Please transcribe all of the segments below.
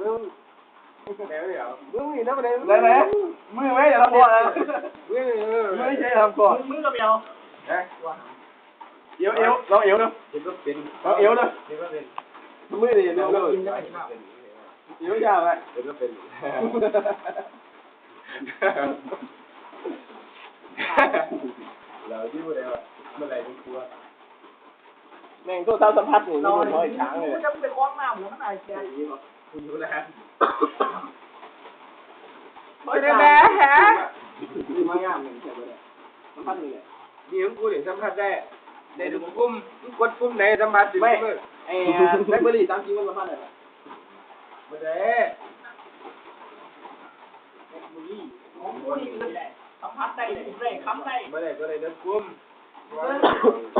มึงแนวเดียวมึงนี่นะประเด็นได้ไหมมือไหมอย่าทำก่อนนะมึงเออไม่ใช่ทำก่อนมือกับเดียวเอวเอวเราเอวเนาะเดี๋ยวก็เป็นเราเอวเนาะเดี๋ยวก็เป็นมือดีเร็วเร็วกินได้ครับเอวยาวไปเดี๋ยวก็เป็นเราที่พูดได้ว่าเมื่อไหร่มึงกลัว แม่งตัวเท้าสัมผัสนี่ไม่น้อยช้างเลยจะไปคล้องหน้าหัวมันอะไรแกคุณรู้แล้วไม่ได้แม่ฮะนี่มางามหนึ่งใช่ไหมสัมผัสนี่แหละนี่ของกูเนี่ยสัมผัสได้ในทุกปุ่มกดปุ่มไหนสัมผัสถึงไม่มือไอ้แบล็คเบอร์รี่ตามจริงมันสัมผัสอะไรไม่ได้ของกูนี่มันสัมผัสได้เลยได้คำได้ไม่ได้ก็เลยเดินปุ่มสัมผัสจนกูมัน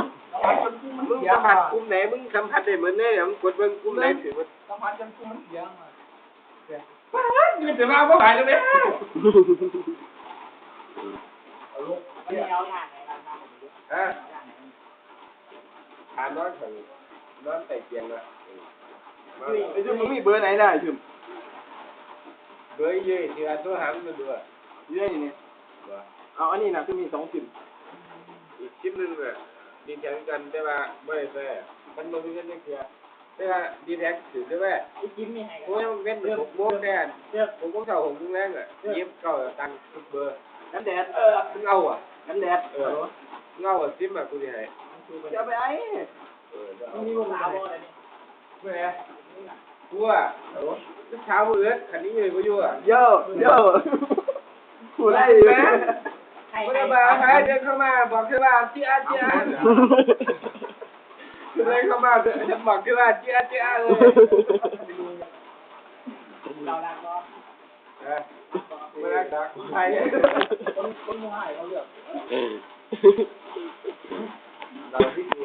มึงเสียสัมผัสปุ่มไหนมึงสัมผัสได้เหมือนเนี่ยมึงกดเบิ่งปุ่มไหนถึงมันสัมผัสจนกูมันเสียมามันจะมาเพราะหายแล้วเนี่ยอันนี้เอาอย่างไหนกันครับฮะทานนอนถึงนอนใส่เตียงละไอ้จุ๊บมึงมีเบอร์ไหนได้จุ๊บเบยเย่ที่อันตัวหามมันดูอะเยอะอย่างนี้เอาอันนี้นะคือมีสองจุดอีกคลิปนึงอะ ดีแท็กกันได้ว่าไม่ได้แซ่มันมันเป็นยังไงแต่ว่าดีแท็กถือได้ไหมไอ้จิ้มนี่ให้โอ้ยมันเป็นหกโมงแน่หกโมงเช้าหกโมงแรงอะยิบเก้าตังทุกเบอร์กันแดดเออมึงเอาอะกันแดดเออมึงเอาอะซิมอะกูจะให้จะไปไอ้เออจะเอามีลูกสาวอะไรนี่เมื่อไงกูอะเช้ามืดคันนี้เลยกูอยู่อะเยอะเยอะพูดได้ไห มให้ไม่ให้ได้มาใครเดินเข้ามาบอกแค่ว่าเจี๊ยเจี๊ยเดินเข้ามาจะบอกแค่ว่าเจี๊ยเจี๊ยเลยเราดักเนาะไม่ได้ดักใครคนคนมือให้เขาเลือกเราที่ดู